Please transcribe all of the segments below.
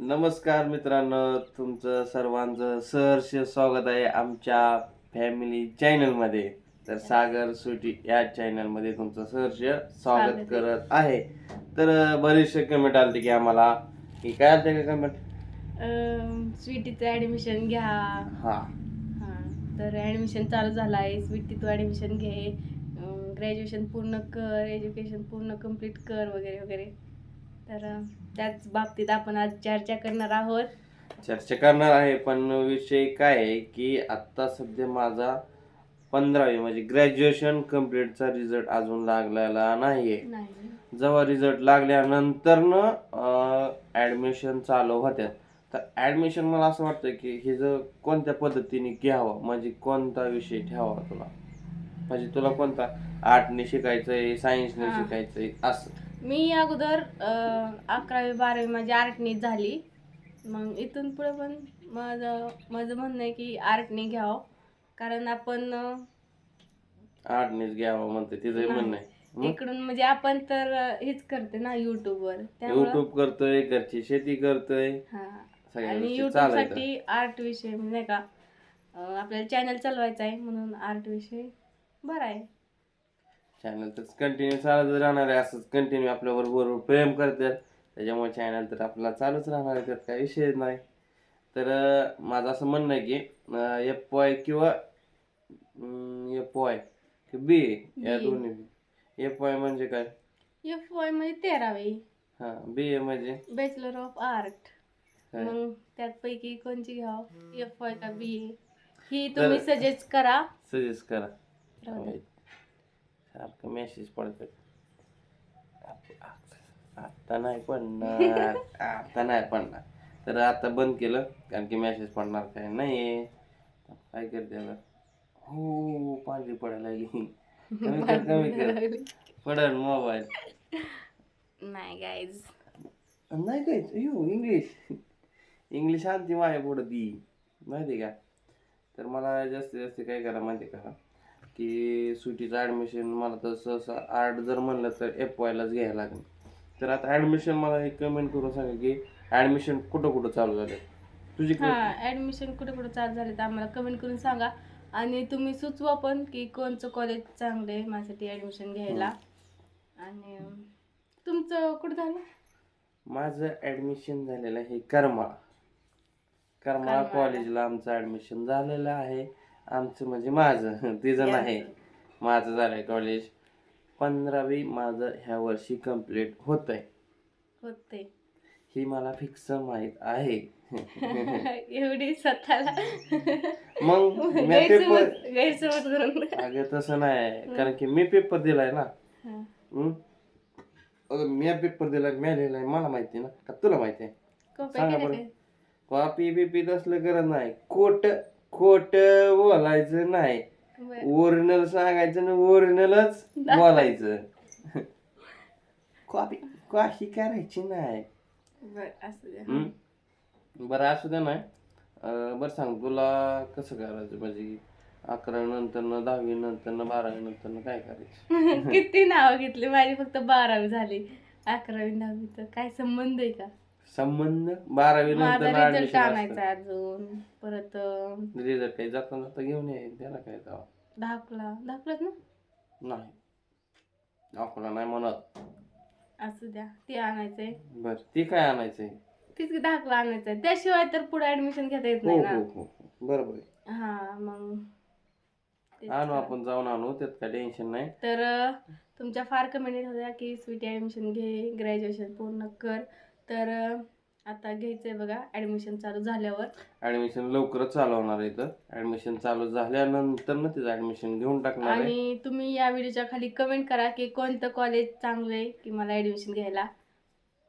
नमस्कार मित्रांनो तुमचं सर्वांचं सहर्ष स्वागत आहे आमच्या फॅमिली चॅनलमध्ये तर सागर सुटी या चॅनलमध्ये तुमचं सहर्ष स्वागत. करत आहे. तर बरेचसे कमेंट आलते की आम्हाला. की काय आलते का कमेंट स्वीटीचं ॲडमिशन घ्या. हा. हां तर ॲडमिशन चालू झालं आहे स्वीटी तू ॲडमिशन घे ग्रॅज्युएशन पूर्ण कर एज्युकेशन पूर्ण कंप्लीट कर वगैरे वगैरे. तर त्याच बाबतीत आपण आज चर्चा करणार आहोत. चर्चा करणार आहे पण विषय काय आहे की आत्ता सध्या माझा पंधरावी म्हणजे ग्रॅज्युएशन कम्प्लीटचा रिझल्ट अजून लागलेला नाहीये. नाही. जेव्हा रिझल्ट लागल्यानंतर ॲडमिशन चालू होत्या. तर ॲडमिशन मला असं वाटतं की हे जर कोणत्या पद्धतीने घ्यावं म्हणजे कोणता विषय ठेवावा तुला? म्हणजे तुला कोणता आर्टने शिकायचंय सायन्सने हा. शिकायचंय असं. मी अगोदर अकरावी बारावी माझी आर्टनी झाली. मग इथून पुढे पण माझं माझं म्हणणं आहे की आर्टने घ्यावं. कारण आपण आर्टनेच घ्यावं म्हणते तिचं. म्हणणं आहे? इकडून म्हणजे आपण तर हेच करते ना युट्यूबवर. युट्यूब करतोय घरची शेती करतोय. हा. आणि युट्यूबसाठी आर्ट विषय म्हणजे नाही का आपल्याला चॅनल चालवायचा आहे म्हणून आर्ट विषय बरा आहे. चॅनल तर कंटिन्यू चालत राहणार आहे. असंच कंटिन्यू आपल्या बरोबर प्रेम करतात. त्याच्यामुळे चॅनल तर आपला चालूच राहणार आहे. त्यात काही विषय नाही. तर माझं असं म्हणणं आहे की एफ पॉय किंवा एफ पॉय बी या. दोन्ही. एफ पॉय म्हणजे काय? एफ वाय म्हणजे तेरावी. हा बी ए म्हणजे? Bachelor of art? मग त्यापैकी कोणची घ्याव? एफ वाय का बी ए ही तुम्ही सजेस्ट करा. सजेस्ट करा. सारखं मेसेज पडतात आता नाही पडणार आता नाही पडणार. तर आता बंद केलं कारण की मेसेज पडणार काय नाही काय करते हो पांढरी पडायला लागली. कमी कर कमी कर. पडल मोबाईल नाही गाईज नाही काय यू इंग्लिश इंग्लिश आणते माझ्या पुढं ती. माहिती का? तर मला जास्तीत जास्त काय करा माहिती का? की सुटीचं ॲडमिशन मला तर सहसा आर्ट जर म्हणलं तर एफ वायलाच घ्यायला लागेल. तर आता ॲडमिशन मला एक कमेंट करून सांगा की ॲडमिशन कुठं कुठं चालू झालं तुझी हा ऍडमिशन कुठे कुठे चालू झाले तर आम्हाला कमेंट करून सांगा. आणि तुम्ही सुचवा पण की कोणचं कॉलेज चांगलं आहे माझ्यासाठी ऍडमिशन घ्यायला. आणि अं, तुमचं कुठं झालं? माझं ॲडमिशन झालेलं आहे करमाळा. करमाळा करमाळा. कॉलेजला आमचं ॲडमिशन झालेलं आहे. आमचं म्हणजे माझं तिचं नाही माझं झालंय कॉलेज पंधरावी माझं ह्या वर्षी कंप्लीट होत आहे होते ही मला फिक्स माहीत आहे. एवढी स्वतःला. मग मी पेपर गैरसमज गैरसमज करून. अगं तसं नाही कारण की मी पेपर दिलाय ना. हा. अगं मी पेपर दिलाय मी लिहिलाय मला माहिती ना. का तुला माहिती आहे? कॉप्या सांगा केल्या बरं. काय? कॉपी बिपी तसलं करत नाही. खोट खोट बोलायचं नाही. बरं. ओरिजिनल सांगायचं ना ओरिजिनलच बोलायचं. कॉपी कॉपी करायची नाही. बरं असू द्या हम्म? बरं असू दे अं, बरं सांग तुला कसं करायचं? म्हणजे अकरावी नंतर न दहावी नंतर न बारावी नंतर न काय करायचं? किती नाव घेतली? माझी फक्त बारावी झाली. अकरावी दहावी तर काय संबंध आहे का? संबंध? बारावी नंतर माझा रिझल्ट ऍडमिशन आणायचा अजून. परत अं, रिझल्ट काही जाता जाता घेऊन ये. त्याला काय जावं? दाखला दाखलाच ना? नाही. अकोला नाही म्हणत. असू द्या. ते आणायचंय. बर ती काय आणायचंय? तीच दाखला आणायचंय. त्याशिवाय तर पुढे ऍडमिशन घेता येत हो नाही हो ना हो बरोबर आहे. हा मग तेच आणू तर. आपण जाऊन आणू. त्यात काय टेन्शन नाही. तर अं, तुमच्या फार कमेंट होत्या की स्वीटी ॲडमिशन घे ग्रॅज्युएशन पूर्ण कर. तर आता घ्यायचंय बघा ॲडमिशन चालू झाल्यावर. ऍडमिशन लवकरच चालू होणार आहे इथं. ऍडमिशन चालू झाल्यानंतर ना तिचं ऍडमिशन घेऊन टाकणार आहे. आणि तुम्ही या व्हिडिओच्या खाली कमेंट करा की कोणतं कॉलेज चांगलं आहे की मला ॲडमिशन घ्यायला.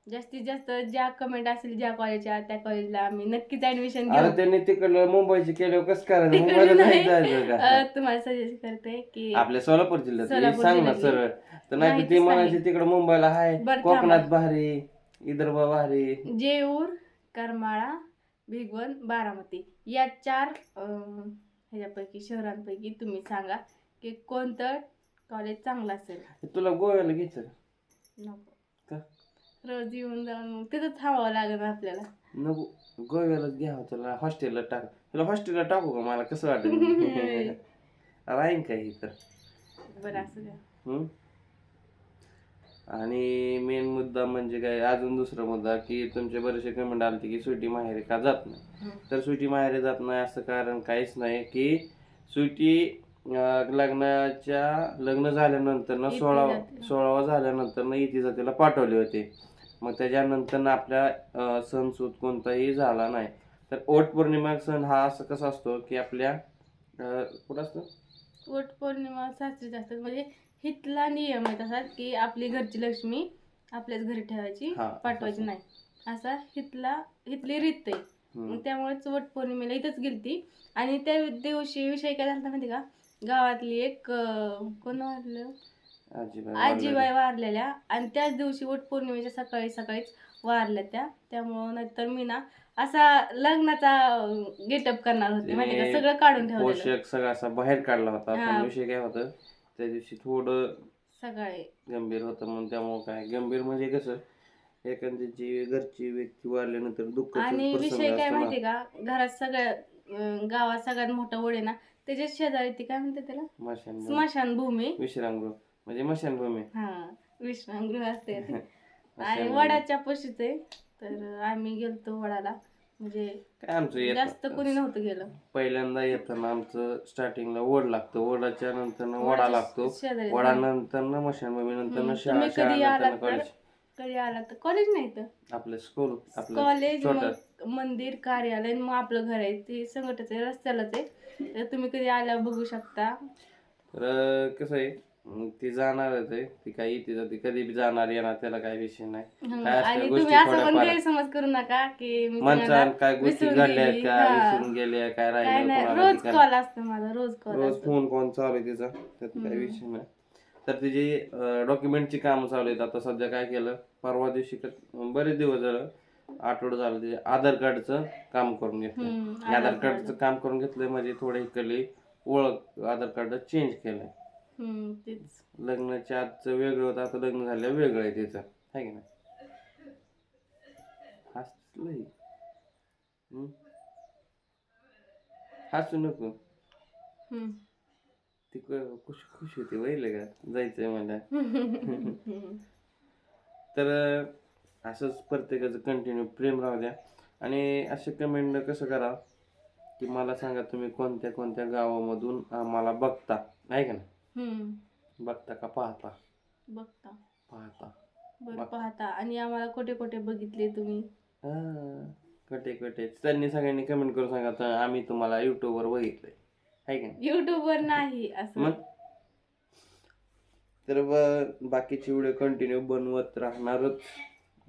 जास्तीत जास्त ज्या कमेंट असेल ज्या कॉलेजच्या त्या कॉलेजला आम्ही नक्कीच ऍडमिशन अरे घेऊ. त्यांनी तिकडलं मुंबईचे केल्यावर कसं करायचं? मुंबईला नाही नाही. जायचं अं, का तुम्हाला सजेस्ट करते की आपल्या सोलापूर जिल्ह्यात. सोलापूर सांग ना जिल्ह्यातली. सरळ. तर नाही माहितीच ते म्हणायचे नाही. तिकडे मुंबईला आहे बरं, कोकणात. भारी विदर्भ भारी जेऊर करमाळा भिगवण बारामती. या चार अं, ह्याच्यापैकी शहरांपैकी तुम्ही सांगा की कोणतं कॉलेज चांगलं असेल? तुला गोव्याला घ्यायचं? नको. का? रोज येऊन जाऊन मग तिथं थांबावं लागेल आपल्याला. नको. गोव्यालाच घ्यावं त्याला. हॉस्टेलला टाक. तुला हॉस्टेलला टाकू का मला? कसं वाटेल? राहीन का तर बरं असं द्या. हम्म? आणि मेन मुद्दा म्हणजे काय अजून दुसरा मुद्दा की तुमचे बरेचसे कमेंट आलते की सुटी माहेरी का जात नाही? तर सुटी माहेरी जात नाही असं कारण काहीच नाही की सुटी लग्नाच्या लग्न झाल्यानंतर ना सोळा. सोळावा झाल्यानंतर ना इथे जातीला पाठवले होते. मग त्याच्यानंतर ना आपल्या सण सूत कोणताही झाला नाही. तर ओट पौर्णिमा सण हा असं कसा असतो की आपल्या कुठं असतो? वट पौर्णिमा साजरी म्हणजे हितला नियम आहे तसा की आपली घरची लक्ष्मी आपल्याच घरी ठेवायची हा, पाठवायची. नाही. असा हितला हितली रीत आहे. हम्म. मग त्यामुळेच वट पौर्णिमेला इथंच गेलती. आणि त्या दिवशी विषय काय झाला माहिती का? गावातली एक अं, कोण वारलं? आजीबाई आजीबाई वारलेल्या. आणि त्याच दिवशी वट पौर्णिमेच्या सकाळी सकाळीच वारल्या त्या. त्यामुळं नाहीतर मी ना असा लग्नाचा गेटअप करणार होते. माहिती का? तिने सगळं काढून ठेवलेलं. पोषक सगळा असा बाहेर काढला होता. हा. पण विषय काय होतं? त्या दिवशी थोडं सकाळी. गंभीर होतं म्हणून त्यामुळं काय गंभीर म्हणजे कसं एखाद्याची घरची व्यक्ती वारल्यानंतर दुःख आणि विषय काय माहिती का घरात सगळ्या अं, गावात सगळ्यात मोठा ओढ आहे ना त्याच्या शेजारी ती काय म्हणते त्याला? मशानभूमी. स्मशानभूमी विश्रामगृह. म्हणजे मशानभूमी. हा विश्रामगृह असते ते. आणि मशानभूमी. वडाच्या पशीच आहे तर आम्ही गेलतो वडाला. म्हणजे काय आमचं जास्त येत कोणी नव्हतं गेलं पहिल्यांदा येताना आमचं स्टार्टिंगला ओढ लागतं. ओढाच्या नंतर वडा लागतो. शेजारी. मशानभूमी नंतर. शाळा तुम्ही कधी शाळा आलात नंतर तर? कॉलेज कधी आला तर? कॉलेज नाही तर? आपलं स्कूल आपलं कॉलेज छोटं. मग मंदिर कार्यालय मग आपलं घर आहे. ते संघटच आहे रस्त्यालाच आहे. तर तुम्ही कधी आल्यावर बघू शकता. तर कसं आहे? ती जाणारच आहे ती. काही ती जाते. कधी बी जाणार येणार त्याला काही विषय नाही. काय असतं आणि गोष्टी असं पण थोड्याफार- गैरसमज करू नका की मी काय गोष्टी विसरून घडल्या आहेत गेली. हा. विसरून गेल्या काय काय राहिलं नाही कोणाला रोज ती काय- कॉल असतो माझा रोज कॉल रोज असतो. फोन कोण चालू आहे तिचा. त्यात काही हम्म. विषय नाही. तर तिची डॉक्युमेंटची कामं चालू आहेत. आता सध्या काय केलं परवा दिवशी क- बरेच दिवस झालं आठवडं झालं तिचे आधार कार्डचं काम करून घेतलं हम्म, आधार आधार कार्डचं काम करून घेतलं म्हणजे थोडं इकडली ओळख आधार कार्ड चेंज केलंय. हम्म, तेच. लग्नाच्या आजचं वेगळं होतं आता लग्न झालं वेगळं आहे तिचं आहे की नाही? हसलंय. हम्म? हसू नको. हम्म. ती क- खुश खुश होती वहिले का जायचंय मला. तर अं, असंच प्रत्येकाचं कंटिन्यू प्रेम राहू द्या. आणि असे कमेंट कसं करा की मला सांगा तुम्ही कोणत्या कोणत्या गावामधून आम्हाला बघता. आहे का ना हम्म. बघता का पाहता? बघता. पाहता. बरं बघ. पाहता. आणि आम्हाला कुठे कुठे बघितले तुम्ही? हा, कटे कटे त्यांनी सगळ्यांनी कमेंट करून सांगा तर आम्ही तुम्हाला युट्यूबवर बघितलंय. आहे का नाही? युट्यूब वर नाही असं. मग? तर ब- बाकीचे व्हिडिओ कंटिन्यू बनवत राहणारच.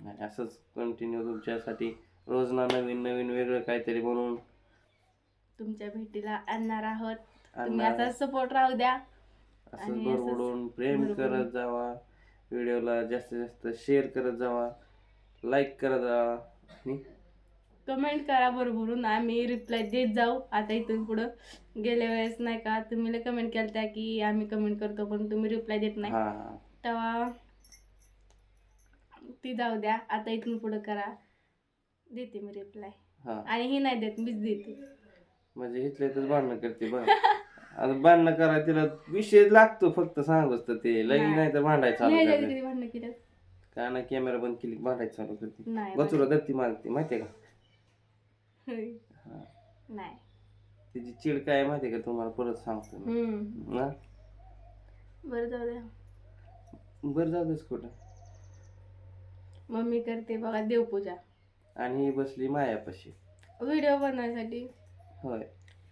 आणि असंच कंटिन्यू तुमच्यासाठी रोज ना नवीन नवीन वेगळं काहीतरी बनवून. तुमच्या भेटीला आणणार आहोत. तुम्ही आणणार. असा सपोर्ट राहू द्या. असं आणि असंच बडबडून प्रेम बडबडून. करत जावा. व्हिडिओला जास्तीत जास्त शेअर करत जावा. लाईक करत जावा. आणि कमेंट करा बरोबरून आम्ही रिप्लाय देत जाऊ. आता इथून पुढं गेल्या वेळेस नाही का तुम्ही कमेंट केल्या त्या की आम्ही कमेंट करतो पण तुम्ही रिप्लाय देत नाही. हा. हा तेव्हा ती जाऊ द्या. आता इथून पुढं करा. देते मी रिप्लाय हा. आणि ही नाही देत मीच देते. म्हणजे इथंच भांडणं करते बघ. आता भांडणं करा तिला विषय लागतो फक्त सांगच तर ते. लगी नाही. तर भांडायचं चालू नाही करते. कधी भांडणं केलं काय ना कॅमेरा बंद केली की भांडायचं चालू करते. नाही गचुरा धरती मारते माहितीये का? होय. हा. नाही. तिची चिड काय आहे माहितीये का? तुम्हाला परत सांगतो मी. हम्म. हा? बरं जाऊ द्या. बरं जाऊ देस कुठं मम्मी करते बघा देवपूजा. आणि ही बसली मायापाशी. व्हिडिओ बनवायसाठी. होय.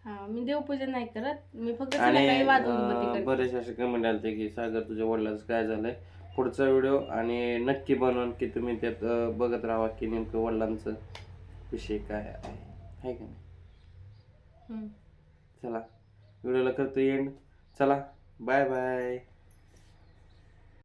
हा मी देवपूजा नाही करत. मी फक्त आणि संध्याकाळी वाजवून अं, बरेचसे असे कमेंट आलते की सागर तुझ्या वडिलांचं काय झालंय? पुढचा व्हिडिओ आणि नक्की बनवून की तुम्ही त्यात अं, बघत राहा की नेमकं वडिलांचं विषय काय आहे. आहे का नाही? चला. व्हिडिओला करतो एंड चला. Bye bye